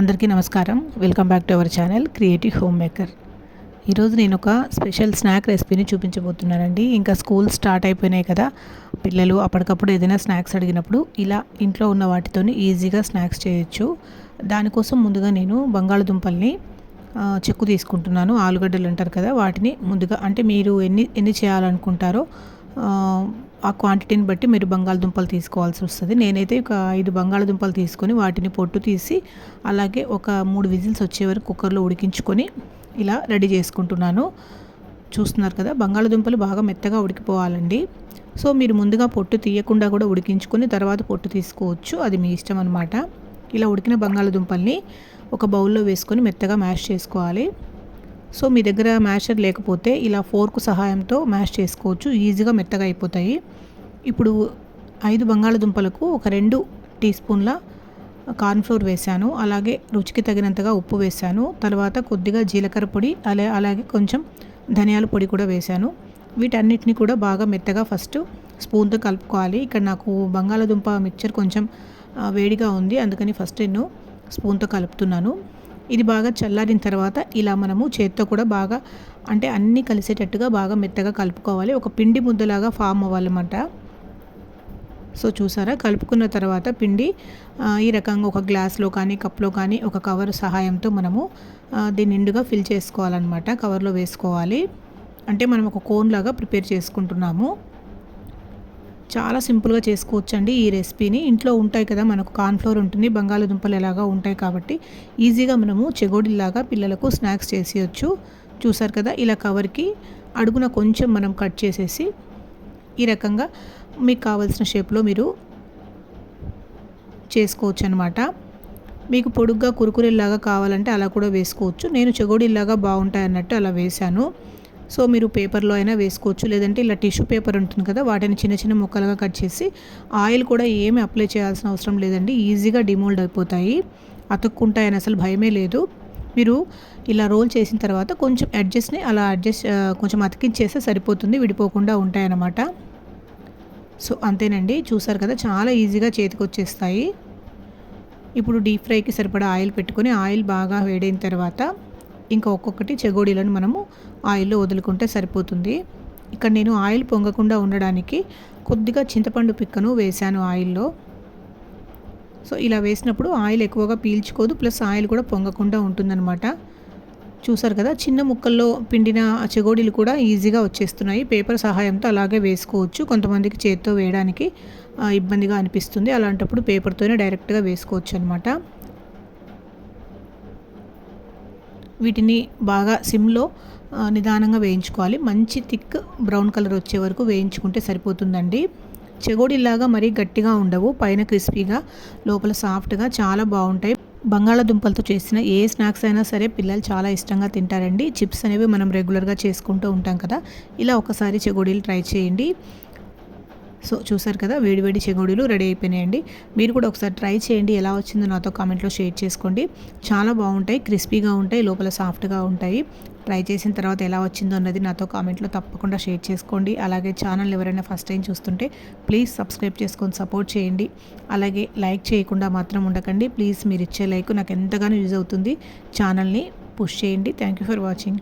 అందరికీ నమస్కారం. Welcome back to our channel creative home maker ఈరోజు నేను ఒక స్పెషల్ స్నాక్ రెసిపీని చూపించబోతున్నానండి. ఇంకా స్కూల్ స్టార్ట్ అయిపోయినాయి కదా. పిల్లలు అప్పటికప్పుడు ఏదైనా స్నాక్స్ అడిగినప్పుడు ఇలా ఇంట్లో ఉన్న వాటితో ఈజీగా స్నాక్స్ చేయొచ్చు. దానికోసం ముందుగా నేను బంగాళదుంపల్ని చెక్కు తీసుకుంటున్నాను. ఆలుగడ్డలు అంటారు కదా వాటిని ముందుగా అంటే మీరు ఎన్ని ఎన్ని చేయాలనుకుంటారో ఆ క్వాంటిటీని బట్టి మీరు బంగాళదుంపలు తీసుకోవాల్సి వస్తుంది. నేనైతే ఒక ఐదు బంగాళదుంపలు తీసుకొని వాటిని పొట్టు తీసి అలాగే ఒక మూడు విజిల్స్ వచ్చే వరకు కుక్కర్లో ఉడికించుకొని ఇలా రెడీ చేసుకుంటున్నాను. చూస్తున్నారు కదా బంగాళదుంపలు బాగా మెత్తగా ఉడికిపోవాలండి. సో మీరు ముందుగా పొట్టు తీయకుండా కూడా ఉడికించుకొని తర్వాత పొట్టు తీసుకోవచ్చు. అది మీ ఇష్టం అనమాట ఇలా ఉడికిన బంగాళదుంపల్ని ఒక బౌల్లో వేసుకొని మెత్తగా మ్యాష్ చేసుకోవాలి. సో మీ దగ్గర మ్యాషర్ లేకపోతే ఇలా ఫోర్కు సహాయంతో మ్యాష్ చేసుకోవచ్చు. ఈజీగా మెత్తగా అయిపోతాయి. ఇప్పుడు ఐదు బంగాళదుంపలకు ఒక రెండు టీ స్పూన్ల కార్న్ఫ్లోర్ వేశాను. అలాగే రుచికి తగినంతగా ఉప్పు వేశాను. తర్వాత కొద్దిగా జీలకర్ర పొడి అలా అలాగే కొంచెం ధనియాల పొడి కూడా వేశాను. వీటన్నిటిని కూడా బాగా మెత్తగా ఫస్ట్ స్పూన్తో కలుపుకోవాలి. ఇక్కడ నాకు బంగాళదుంప మిక్చర్ కొంచెం వేడిగా ఉంది. అందుకని ఫస్ట్ నేను స్పూన్తో కలుపుతున్నాను. ఇది బాగా చల్లారిన తర్వాత ఇలా మనము చేత్తో కూడా బాగా అంటే అన్నీ కలిసేటట్టుగా బాగా మెత్తగా కలుపుకోవాలి. ఒక పిండి ముద్దలాగా ఫామ్ అవ్వాలన్నమాట. సో చూసారా? కలుపుకున్న తర్వాత పిండి ఈ రకంగా ఒక గ్లాస్లో కానీ కప్లో కానీ ఒక కవర్ సహాయంతో మనము దీన్ని నిండుగా ఫిల్ చేసుకోవాలన్నమాట. కవర్లో వేసుకోవాలి. అంటే మనం ఒక కోన్ లాగా ప్రిపేర్ చేసుకుంటున్నాము. చాలా సింపుల్గా చేసుకోవచ్చండి ఈ రెసిపీని. ఇంట్లో ఉంటాయి కదా మనకు కార్న్ఫ్లోర్ ఉంటుంది బంగాళదుంపలు ఎలాగా ఉంటాయి కాబట్టి ఈజీగా మనము చెగోడిలాగా పిల్లలకు స్నాక్స్ చేసేయచ్చు. చూసారు కదా ఇలా కవర్కి అడుగున కొంచెం మనం కట్ చేసేసి ఈ రకంగా మీకు కావాల్సిన షేప్లో మీరు చేసుకోవచ్చు అనమాట మీకు పొడుగ్గా కురుకురేలాగా కావాలంటే అలా కూడా వేసుకోవచ్చు. నేను చెగోడిలాగా బాగుంటాయి అన్నట్టు అలా వేశాను. సో మీరు పేపర్లో అయినా వేసుకోవచ్చు. లేదంటే ఇలా టిష్యూ పేపర్ ఉంటుంది కదా వాటిని చిన్న చిన్న ముక్కలుగా కట్ చేసి ఆయిల్ కూడా ఏమి అప్లై చేయాల్సిన అవసరం లేదండి. ఈజీగా డిమోల్డ్ అయిపోతాయి. అతుక్కుంటాయని అసలు భయమే లేదు. మీరు ఇలా రోల్ చేసిన తర్వాత కొంచెం అడ్జస్ట్ని అలా అడ్జస్ట్ కొంచెం అతికించేస్తే సరిపోతుంది విడిపోకుండా ఉంటాయన్నమాట. సో అంతేనండి. చూసారు కదా చాలా ఈజీగా చేతికి వచ్చేస్తాయి ఇప్పుడు డీప్ ఫ్రైకి సరిపడా ఆయిల్ పెట్టుకొని ఆయిల్ బాగా వేడైన తర్వాత ఇంకా ఒక్కొక్కటి చెగోడీలను మనము ఆయిల్లో వదులుకుంటే సరిపోతుంది. ఇక్కడ నేను ఆయిల్ పొంగకుండా ఉండడానికి కొద్దిగా చింతపండు పిక్కను వేశాను ఆయిల్లో. సో ఇలా వేసినప్పుడు ఆయిల్ ఎక్కువగా పీల్చుకోదు. ప్లస్ ఆయిల్ కూడా పొంగకుండా ఉంటుందన్నమాట. చూసారు కదా చిన్న ముక్కల్లో పిండిన చెగోడీలు కూడా ఈజీగా వచ్చేస్తున్నాయి. పేపర్ సహాయంతో అలాగే వేసుకోవచ్చు. కొంతమందికి చేత్తో వేయడానికి ఇబ్బందిగా అనిపిస్తుంది. అలాంటప్పుడు పేపర్తోనే డైరెక్ట్గా వేసుకోవచ్చు అనమాట వీటిని బాగా సిమ్లో నిదానంగా వేయించుకోవాలి. మంచి థిక్ బ్రౌన్ కలర్ వచ్చే వరకు వేయించుకుంటే సరిపోతుందండి. చెగోడిలాగా మరీ గట్టిగా ఉండవు పైన క్రిస్పీగా లోపల సాఫ్ట్గా చాలా బాగుంటాయి. బంగాళాదుంపలతో చేసిన ఏ స్నాక్స్ అయినా సరే పిల్లలు చాలా ఇష్టంగా తింటారండి. చిప్స్ అనేవి మనం రెగ్యులర్గా చేసుకుంటూ ఉంటాం కదా ఇలా ఒకసారి చెగోడీలు ట్రై చేయండి. సో చూసారు కదా వేడివేడి చెగోడీలు రెడీ అయిపోయినాయండి. మీరు కూడా ఒకసారి ట్రై చేయండి ఎలా వచ్చిందో నాతో కామెంట్లో షేర్ చేసుకోండి. చాలా బాగుంటాయి క్రిస్పీగా ఉంటాయి లోపల సాఫ్ట్గా ఉంటాయి. ట్రై చేసిన తర్వాత ఎలా వచ్చిందో అన్నది నాతో కామెంట్లో తప్పకుండా షేర్ చేసుకోండి. అలాగే ఛానల్ ఎవరైనా ఫస్ట్ టైం చూస్తుంటే ప్లీజ్ సబ్స్క్రైబ్ చేసుకొని సపోర్ట్ చేయండి. అలాగే లైక్ చేయకుండా మాత్రం ఉండకండి. ప్లీజ్ మీరు ఇచ్చే లైక్ నాకు ఎంతగానో యూజ్ అవుతుంది. ఛానల్ని పుష్ చేయండి. Thank you for watching.